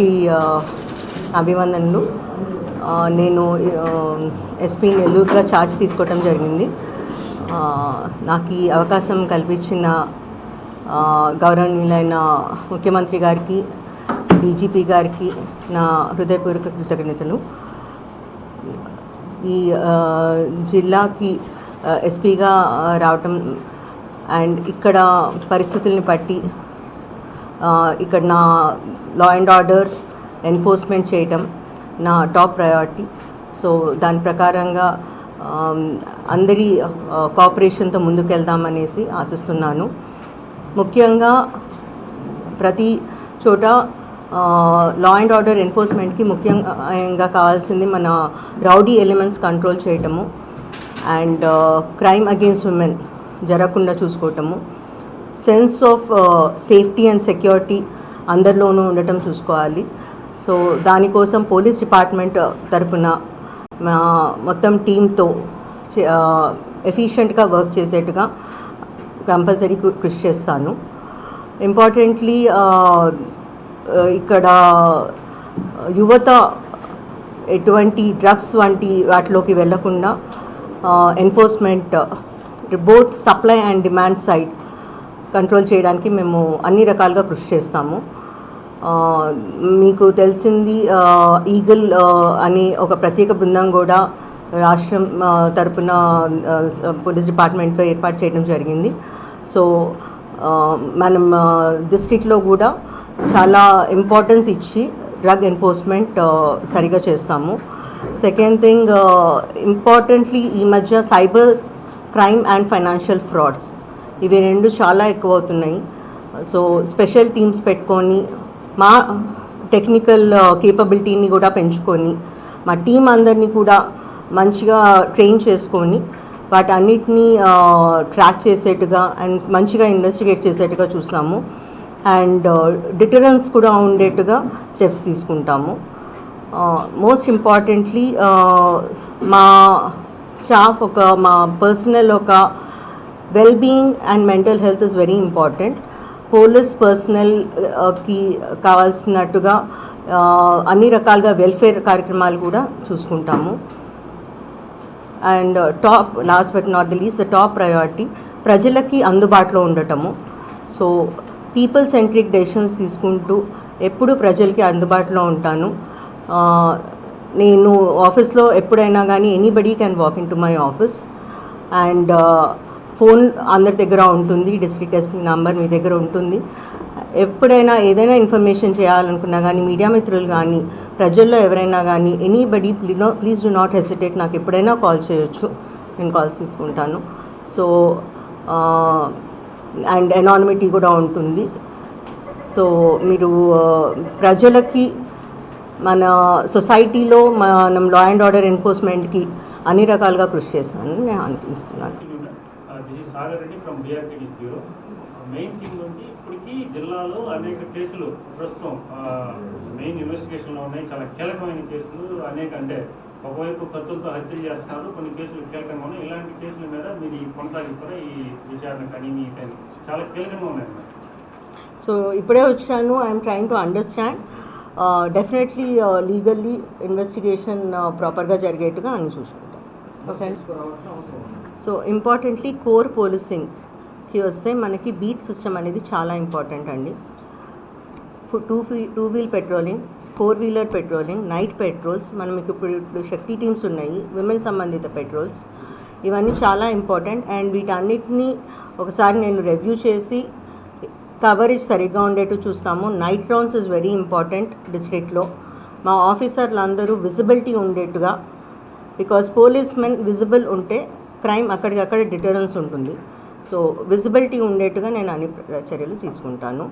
అందరికీ అభివందనలు. నేను SP నెల్లూరుగా charge తీసుకోవటం జరిగింది. నాకు ఈ అవకాశం కల్పించిన గౌరవనీయులైన ముఖ్యమంత్రి గారికి డీజీపీ గారికి నా హృదయపూర్వక కృతజ్ఞతలు. ఈ జిల్లాకి ఎస్పీగా రావటం అండ్ ఇక్కడ పరిస్థితుల్ని బట్టి ఇక్కడ నా లా అండ్ ఆర్డర్ ఎన్ఫోర్స్మెంట్ చేయటం నా టాప్ ప్రయారిటీ సో దాని ప్రకారంగా అందరి కోఆపరేషన్తో ముందుకెళ్దామనేసి ఆశిస్తున్నాను. ముఖ్యంగా ప్రతి చోట లా అండ్ ఆర్డర్ ఎన్ఫోర్స్మెంట్కి ముఖ్యంగా కావాల్సింది మన రౌడీ ఎలిమెంట్స్ కంట్రోల్ చేయటము. అండ్ క్రైమ్ అగేన్స్ట్ ఉమెన్ జరగకుండా చూసుకోవటము sense of safety and security అందరిలోనూ ఉండటం చూసుకోవాలి. సో దానికోసం పోలీస్ డిపార్ట్మెంట్ తరపున మా మొత్తం టీంతో ఎఫిషియెంట్గా వర్క్ చేసేట్టుగా కంపల్సరీ కృషి చేస్తాను. ఇంపార్టెంట్లీ ఇక్కడ యువత ఎటువంటి డ్రగ్స్ వంటి వాటిలోకి వెళ్ళకుండా enforcement both supply and demand side control చేయడానికి మేము అన్ని రకాలుగా కృషి చేస్తాము. మీకు తెలిసింది ఈగల్ అనే ఒక ప్రత్యేక బృందం కూడా రాష్ట్రం తరపున పోలీస్ డిపార్ట్మెంట్లో ఏర్పాటు చేయడం జరిగింది. సో మనం డిస్ట్రిక్ట్లో కూడా చాలా ఇంపార్టెన్స్ ఇచ్చి డ్రగ్ ఎన్ఫోర్స్మెంట్ సరిగా చేస్తాము. సెకండ్ థింగ్ ఇంపార్టెంట్లీ ఈ మధ్య cyber crime and financial frauds ఇవి రెండు చాలా ఎక్కువ అవుతున్నాయి సో స్పెషల్ టీమ్స్ పెట్టుకొని మా టెక్నికల్ కేపబిలిటీని కూడా పెంచుకొని మా టీం అందరినీ కూడా మంచిగా ట్రైన్ చేసుకొని వాటన్నిటినీ ట్రాక్ చేసేట్టుగా అండ్ మంచిగా ఇన్వెస్టిగేట్ చేసేట్టుగా చూస్తాము. అండ్ డిటరెన్స్ కూడా ఉండేట్టుగా స్టెప్స్ తీసుకుంటాము. మోస్ట్ ఇంపార్టెంట్లీ మా స్టాఫ్ ఒక మా పర్సనల్ ఒక well being and mental health is very important police పర్సనల్కి కావాల్సినట్టుగా uh, అన్ని రకాలుగా వెల్ఫేర్ కార్యక్రమాలు కూడా చూసుకుంటాము. And top last but not the least the top priority ప్రజలకి అందుబాటులో ఉండటము. సో పీపుల్ సెంట్రిక్ డెసిషన్స్ తీసుకుంటూ ఎప్పుడు ప్రజలకి అందుబాటులో ఉంటాను. Uh, నేను ఆఫీస్లో ఎప్పుడైనా కానీ anybody can walk in to my office and phone అందరి దగ్గర ఉంటుంది డిస్ట్రిక్ట్ ఎస్పీ నంబర్ మీ దగ్గర ఉంటుంది. ఎప్పుడైనా ఏదైనా ఇన్ఫర్మేషన్ చేయాలనుకున్నా కానీ మీడియా మిత్రులు కానీ ప్రజల్లో ఎవరైనా కానీ anybody please do not hesitate నాకు ఎప్పుడైనా కాల్ చేయొచ్చు. నేను కాల్స్ తీసుకుంటాను. సో అండ్ ఎనానిమిటీ కూడా ఉంటుంది. సో మీరు ప్రజలకి మన సొసైటీలో మనం లా అండ్ ఆర్డర్ ఎన్ఫోర్స్మెంట్కి అన్ని రకాలుగా కృషి చేస్తానని నేను అనిపిస్తున్నాను this Sagar Reddy from DRTD bureau main thing ఉంది ఇప్పటికీ జిల్లాలో అనేక కేసులు ప్రస్తుతం మెయిన్ ఇన్వెస్టిగేషన్లో ఉన్నాయి. చాలా కీలకమైన కేసులు అనేక అంటే ఒకవైపు కత్తులతో హత్యలు చేస్తున్నారు. కొన్ని కేసులు కీలకంగా ఉన్నాయి. ఇలాంటి కేసుల మీద మీరు కొనసాగిస్తారా? ఈ విచారణ కానీ మీ కానీ చాలా కీలకంగా ఉన్నాయి సో ఇప్పుడే వచ్చాను. I'm trying to understand definitely legally investigation ప్రాపర్గా జరిగేట్టుగా అని చూసుకుంటాను. సో ఇంపార్టెంట్లీ కోర్ పోలీసింగ్కి వస్తే మనకి బీట్ సిస్టమ్ అనేది చాలా ఇంపార్టెంట్ అండి two two wheel patrolling four wheeler patrolling night patrols మనం ఇప్పుడు ఇప్పుడు శక్తి టీమ్స్ ఉన్నాయి విమెన్ సంబంధిత పెట్రోల్స్ ఇవన్నీ చాలా ఇంపార్టెంట్ అండ్ వీటన్నిటిని ఒకసారి నేను రివ్యూ చేసి కవరేజ్ సరిగ్గా ఉండేట్టు చూస్తాము night rounds is very important డిస్ట్రిక్ట్లో మా ఆఫీసర్లు అందరూ విజిబిలిటీ ఉండేట్టుగా బికాస్ పోలీస్ మెన్ విజిబుల్ ఉంటే క్రైమ్ అక్కడికక్కడ డిటరెన్స్ ఉంటుంది. సో విజిబిలిటీ ఉండేట్టుగా నేను అన్ని చర్యలు తీసుకుంటాను.